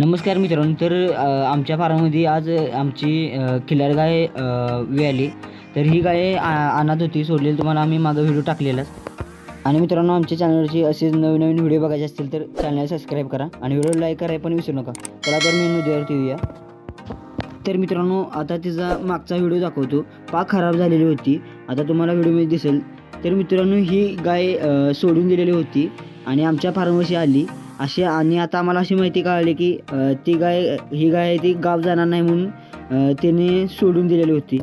नमस्कार मित्रांनो तर आमच्या फार्ममध्ये आज आमची खिलार गाय व्याली तर ही गाय आ- अनाथ होती सोडलेली तुम्हाला आम्ही मागं व्हिडिओ टाकलेलाच. आणि मित्रांनो आमच्या चॅनलवरची असेच नवीन नवीन व्हिडिओ बघायचे असतील तर चॅनल सबस्क्राईब करा आणि व्हिडिओ लाईक करायला पण विसरू नका. चला तर मी मुद्द्यावरती येऊया. तर मित्रांनो आता तिचा मागचा व्हिडिओ दाखवतो. पाक खराब झालेली होती. आता तुम्हाला व्हिडिओमध्ये दिसेल. तर मित्रांनो ही गाय सोडून दिलेली होती आणि आमच्या फार्मशी आली. अशी आणि आता आम्हाला अशी माहिती कळाली की ती गाय ही गाय आहे ती गाव जाणार नाही म्हणून तिने सोडून दिलेली होती.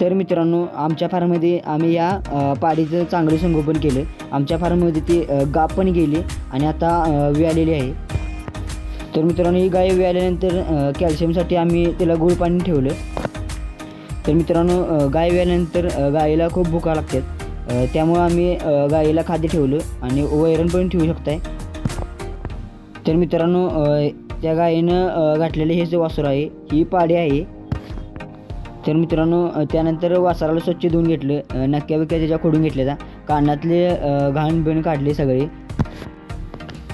तर मित्रांनो आमच्या फार्ममध्ये आम्ही या पाडीचं चांगलं संगोपन केलं. आमच्या फार्ममध्ये ती गाप पण गेली आणि आता विळालेली आहे. तर मित्रांनो ही गाय विळाल्यानंतर कॅल्शियमसाठी आम्ही तिला गुळ पाणी ठेवलं. तर मित्रांनो गाय विळाल्यानंतर गायीला खूप भुका लागतात. त्यामुळं आम्ही गायीला खाद्य ठेवलं आणि वैरण पण ठेवू शकताय. तर मित्रांनो त्या गायीनं घातलेलं हे जे वासर आहे ही पाडी आहे. तर मित्रांनो त्यानंतर वासराला स्वच्छ धुवून घेतलं अ, त्याच्या खोडून घेतल्या कानातले घाण बिण काढले सगळे.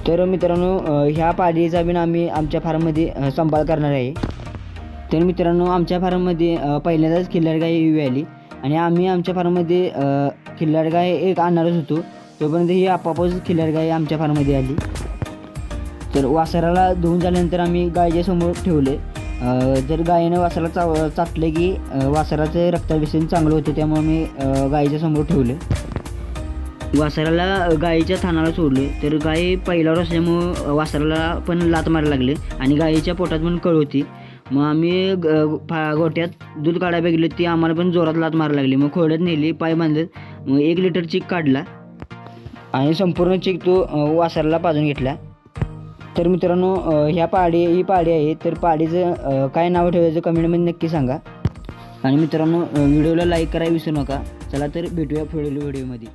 तर मित्रांनो ह्या पाडीचा बिन आम्ही आमच्या फार्ममध्ये संभाळ करणार आहे. तर मित्रांनो आमच्या फार्ममध्ये पहिल्यांदाच खिल्लार गाय येऊ आली. आणि आम्ही आमच्या फार्ममध्ये अ, खिल्लार गाय एक आणणारच होतो. तोपर्यंत ही आपापच खिल्लार गाय आमच्या फार्ममध्ये आली. तर वासराला धुवून झाल्यानंतर आम्ही गायच्या समोर ठेवले जर गायीनं वासराला चाव चाटले की वासराचं रक्ताभिसन चांगलं होतं त्यामुळे मी अ, गायीच्या समोर ठेवले. वासराला गायीच्या थानाला सोडले. तर गाय पहिल्यावर असल्यामुळं वासराला पण लात मारायला लागले आणि गायीच्या पोटात पण कळ होती. मग आम्ही ग- फा गोट्यात दूध काढायला गेलो ती आम्हाला पण जोरात लात मारायला लागली. मग खोड्यात नेली पाय बांधत मग एक लिटर चिक काढला. आणि संपूर्ण चिक तो वासराला पाजून घेतला. तर मित्रांनो ह्या पाडी ही पाडी आहे. तर पाडीचं काय नाव ठेवायचं कमेंटमध्ये नक्की सांगा. आणि मित्रांनो व्हिडिओला लाईक करायला विसरू नका. चला तर भेटूया पुढील व्हिडिओमध्ये